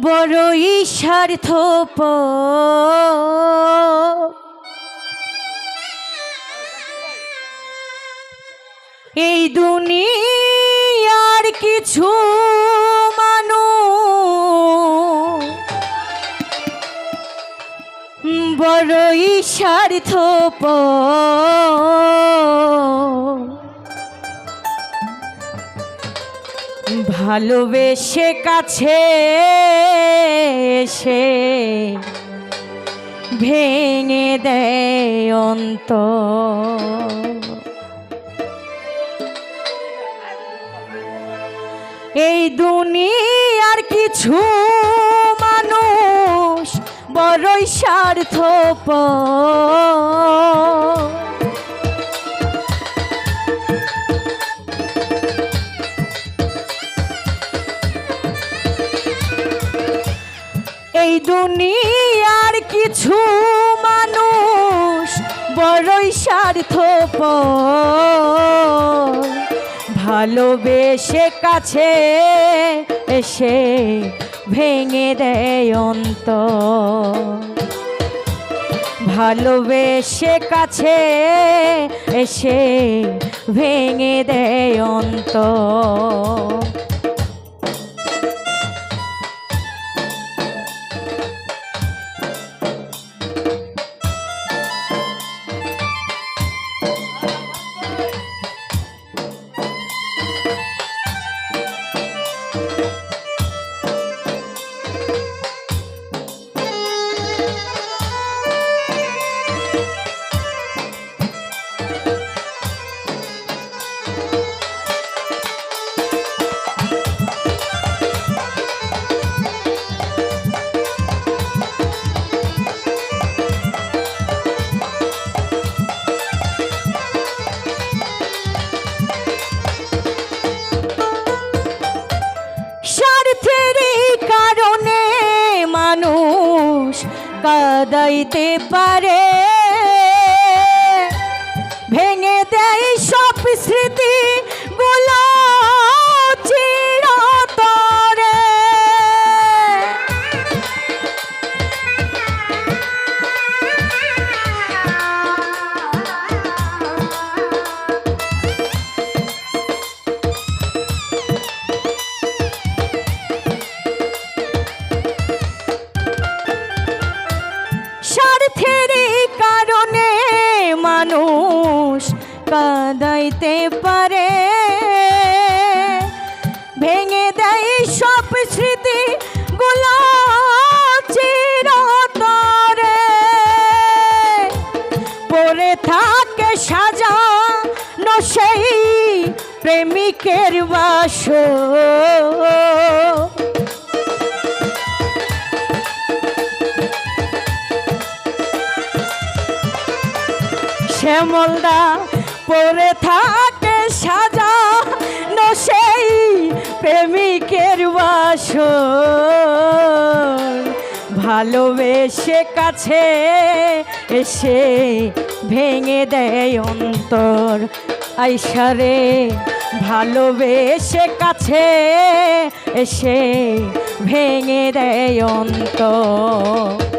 বড়ই স্বার্থ এই দুনিয়ার কিছু মানুষ বড়ই স্বার্থ ভালোবেসে কাছে এসে ভেঙে দেয় অন্ত এই দুনিয়ার কিছু মানুষ বড়ই স্বার্থ দুনিয়ার কিছু মানুষ বড়ই স্বার্থ ভালোবেসে কাছে এসে ভেঙে দেয় অন্ত ভালোবেসে কাছে এসে ভেঙে দেয় অন্ত কাদাইতে পারে ভেঙে দেয় সব স্মৃতি। কাদাইতে পারে। ভেঙে দেয় সব স্মৃতি গুলো চিরতরে। পড়ে থাকে সাজা সেই প্রেমিকের বাস শ্যামলদা পরে থাকে সাজা, নো সেই প্রেমিকের বাস ভালোবেসে কাছে এসে ভেঙে দেয় অন্তর। আইসারে ভালোবেসে কাছে এসে ভেঙে দেয় অন্তর।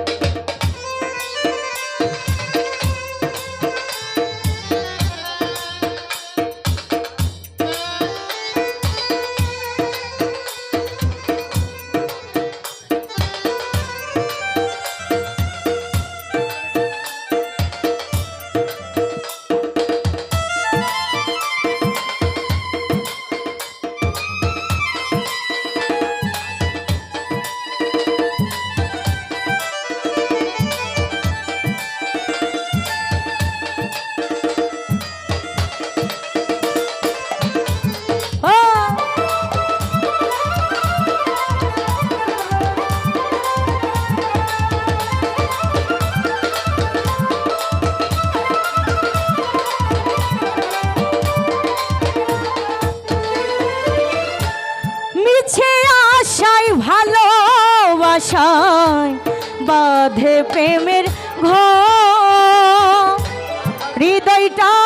ভালোবাসায় বাঁধে প্রেমের ঘ হৃদয়টাকে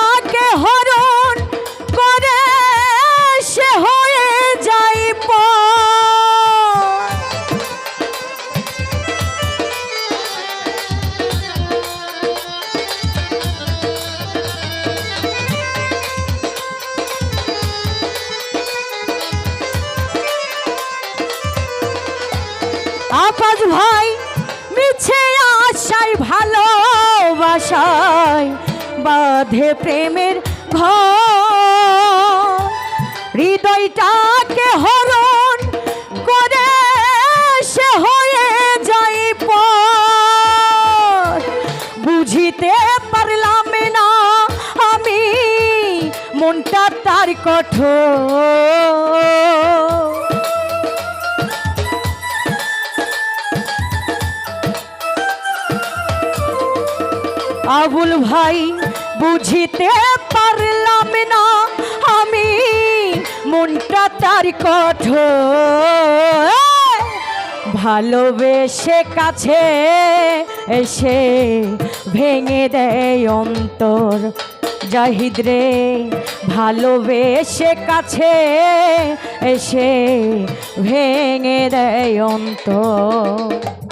বাঁধে প্রেমের হৃদয়টাকে হরণ করে সে হয়ে যাই পর বুঝিতে পারলাম না আমি, মনটা তার কঠোর। আবুল ভাই বুঝিতে পারলাম না আমি, মনটা তার কঠোর। ভালোবেসে কাছে এসে ভেঙে দেয় অন্তর। জাহিদ রে, ভালোবেসে কাছে এসে ভেঙে দেয় অন্তর।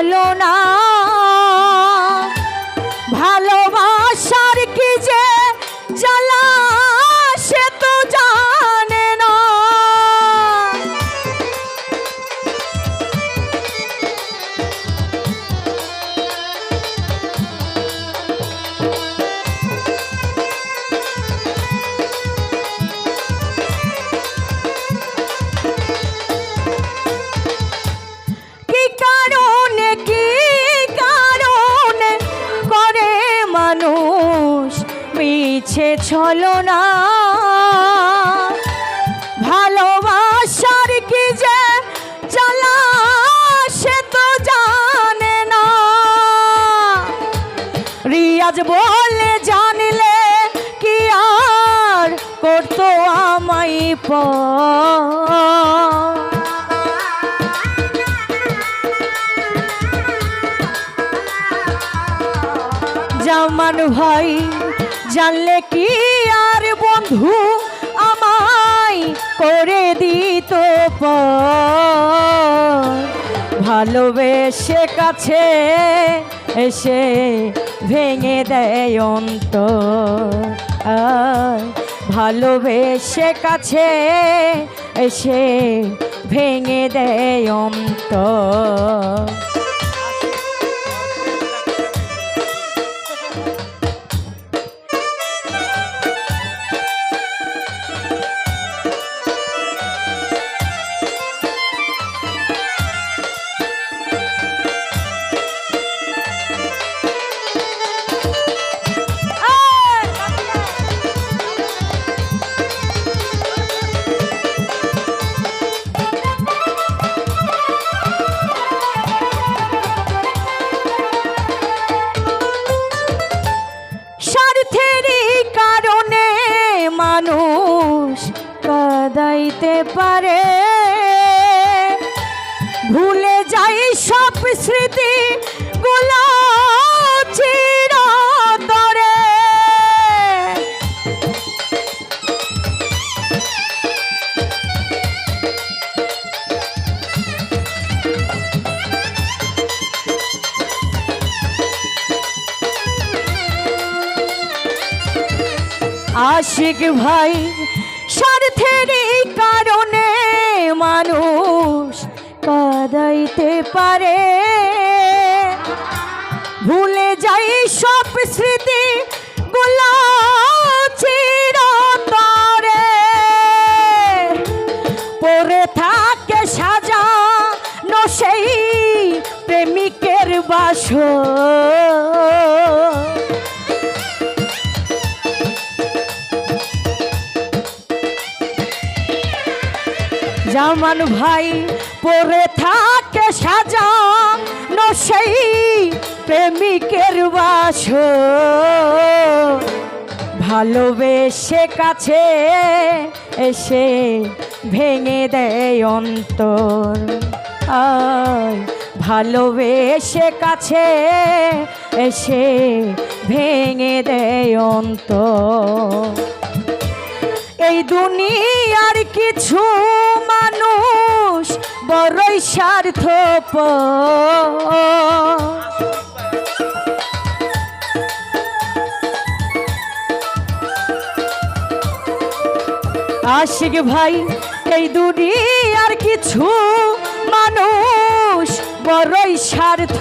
মিছে না ভালোবাসার কি যে জ্বালা? মিছে ছলনা ভালোবাসার কি যে সে তো জানে না। রিয়াজ বলে, জানলে কি আর করতো আমায় প জামান ভাই ভালোবেসে কাছে এসে ভেঙে দেয় অন্ত ভালোবেসে কাছে এসে ভেঙে দেয় অন্তর। ভাই জামান ভাই পরে থাকে সাজা ন সেই প্রেমিকের বাস। ভালোবেসে কাছে এসে ভেঙে দেয় অন্তর। ভালোবেসে কাছে এসে ভেঙে দেয় অন্তর। এই দুনিয়ার কিছু মানুষ বড়ই স্বার্থ আশিক ভাই, এই দুনিয়ার কিছু মানুষ বড়ই স্বার্থ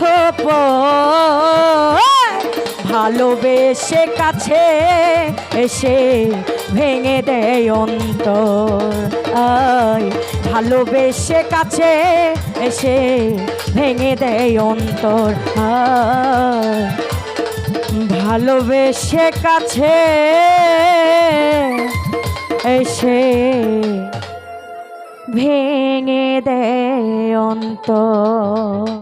ভালোবেসে কাছে এসে ভেঙে দেয় অন্তর। আয়, ভালোবেসে কাছে এসে ভেঙে দেয় অন্তর। ভালোবেসে কাছে এসে ভেঙে দেয় অন্তর।